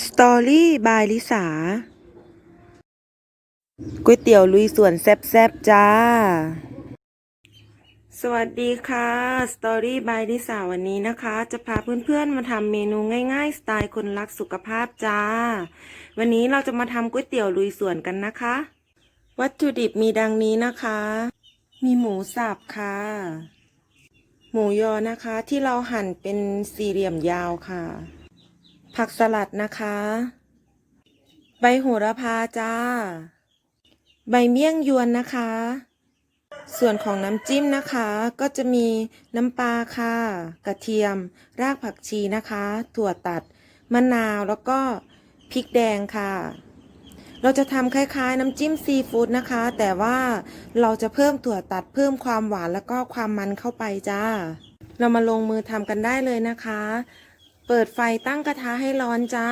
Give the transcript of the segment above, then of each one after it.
สตอรี่บายลิสาก๋วยเตี๋ยวลุยสวนแซบๆจ้า สวัสดีค่ะสตอรี่บายลิสาวันนี้นะคะ จะพาเพื่อนๆมาทำเมนูง่ายๆ สไตล์คนรักสุขภาพจ้า วันนี้เราจะมาทำก๋วยเตี๋ยวลุยสวนกันนะคะ วัตถุดิบมีดังนี้นะคะ มีหมูสับค่ะ หมูยอนะคะที่เราหั่นเป็นสี่เหลี่ยมยาวค่ะ ผักสลัดนะคะ ใบโหระพาจ้า ใบเมี่ยงยวนนะคะ ส่วนของน้ำจิ้มนะคะ ก็จะมีน้ำปลาค่ะ กระเทียม รากผักชีนะคะ ถั่วตัด มะนาวแล้วก็พริกแดงค่ะ เราจะทำคล้ายๆ น้ำจิ้มซีฟู้ดนะคะ แต่ว่าเราจะเพิ่มถั่วตัดเพิ่มความหวานแล้วก็ความมันเข้าไปจ้า เรามาลงมือทำกันได้เลยนะคะ เปิดไฟตั้งกระทะให้ร้อนจ้า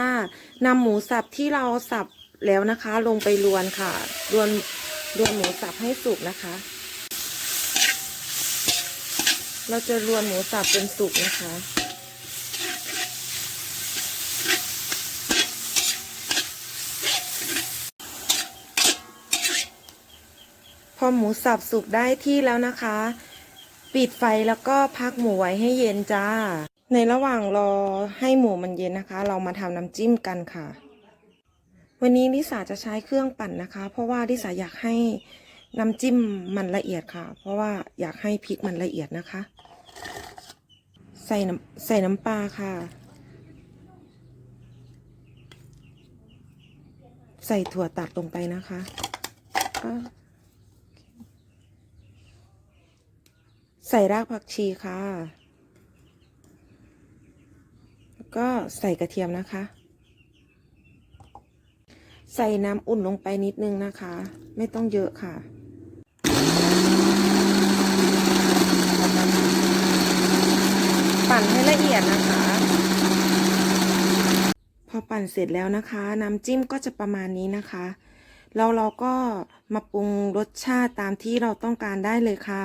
นำหมูสับที่เราสับแล้วนะคะ ลงไปรวนค่ะรวนรวนหมูสับให้สุกนะคะ เราจะรวนหมูสับจนสุกนะคะพอหมูสับสุกได้ที่แล้วนะคะ ปิดไฟแล้วก็พักหมูไว้ให้เย็นจ้า ในระหว่างรอให้หมูมันเย็นนะคะ เรามาทำน้ำจิ้มกันค่ะ วันนี้ลิสาจะใช้เครื่องปั่นนะคะ เพราะว่าลิสาอยากให้น้ำจิ้มมันละเอียดค่ะ เพราะว่าอยากให้พริกมันละเอียดนะคะ ใส่น้ำใส่น้ำปลาค่ะ ใส่ถั่วตัดลงไปนะคะใส่รากผักชีค่ะ ก็ใส่กระเทียมนะคะ ใส่น้ำอุ่นลงไปนิดนึงนะคะ ไม่ต้องเยอะค่ะปั่นให้ละเอียดนะคะ พอปั่นเสร็จแล้วนะคะ น้ำจิ้มก็จะประมาณนี้นะคะแล้วเราก็มาปรุงรสชาติตามที่เราต้องการได้เลยค่ะ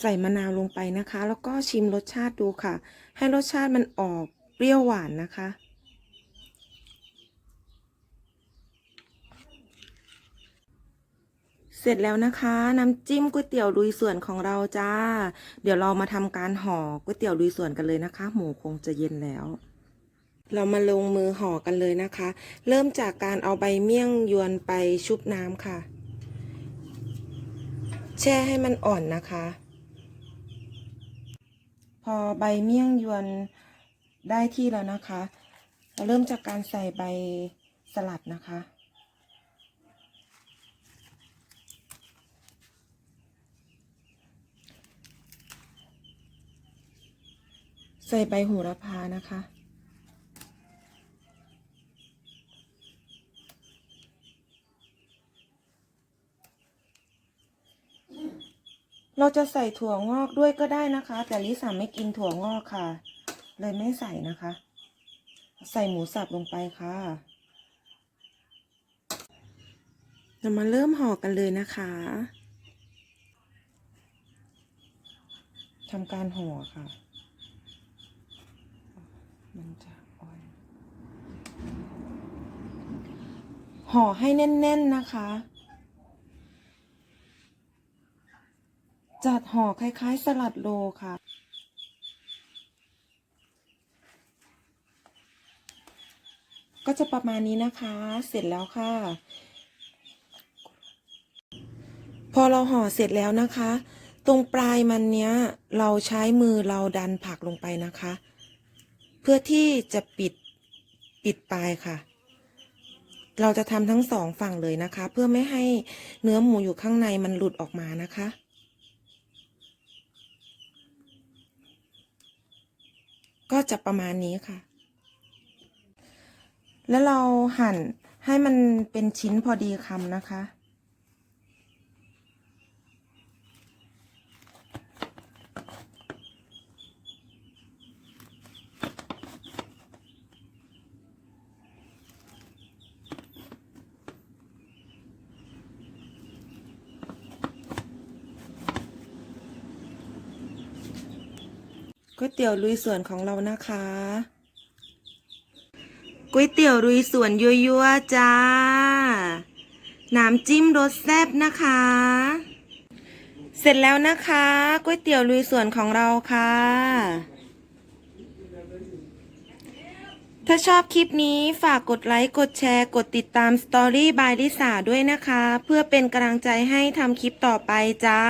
ใส่มะนาวลงไปนะคะ แล้วก็ชิมรสชาติดูค่ะ ให้รสชาติมันออกเปรี้ยวหวานนะคะ เสร็จแล้วนะคะน้ำจิ้มก๋วยเตี๋ยวลุยสวนของเราจ้า เดี๋ยวเรามาทำการห่อก๋วยเตี๋ยวลุยสวนกันเลยนะคะ หมูคงจะเย็นแล้วเรามาลงมือห่อกันเลยนะคะ เริ่มจากการเอาใบเมี่ยงยวนไปชุบน้ำค่ะ แช่ให้มันอ่อนนะคะ พอใบเมี่ยงยวนได้ที่แล้วนะคะ เราเริ่มจากการใส่ใบสลัดนะคะ ใส่ใบโหูระพานะคะ เราจะใส่ถั่วงอกด้วยก็ได้นะคะ แต่ลิสาไม่กินถั่วงอกค่ะ เลยไม่ใส่นะคะ ใส่หมูสับลงไปค่ะเรามาเริ่มห่อกันเลยนะคะทำการห่อค่ะ มันจะอ่อนห่อให้แน่น ๆ นะคะ จัดห่อคล้ายๆ สลัดโลค่ะ ก็จะประมาณนี้นะคะ เสร็จแล้วค่ะ พอเราห่อเสร็จแล้วนะคะ ตรงปลายมันเนี้ย เราใช้มือเราดันผักลงไปนะคะ เพื่อที่จะปิดปิดปลายค่ะเราจะทำทั้งสองฝั่งเลยนะคะ เพื่อไม่ให้เนื้อหมูอยู่ข้างในมันหลุดออกมานะคะ ก็จะประมาณนี้ค่ะ แล้วเราหั่นให้มันเป็นชิ้นพอดีคำนะคะ ก๋วยเตี๋ยวลุยสวนของเรานะคะก๋วยเตี๋ยวลุยสวนยั่วๆจ้า น้ำจิ้มรสแซ่บนะคะ เสร็จแล้วนะคะก๋วยเตี๋ยวลุยสวนของเราค่ะ ถ้าชอบคลิปนี้ฝากกดไลค์ กดแชร์ กดติดตามสตอรี่บายลิสาด้วยนะคะ เพื่อเป็นกำลังใจให้ทำคลิปต่อไปจ้า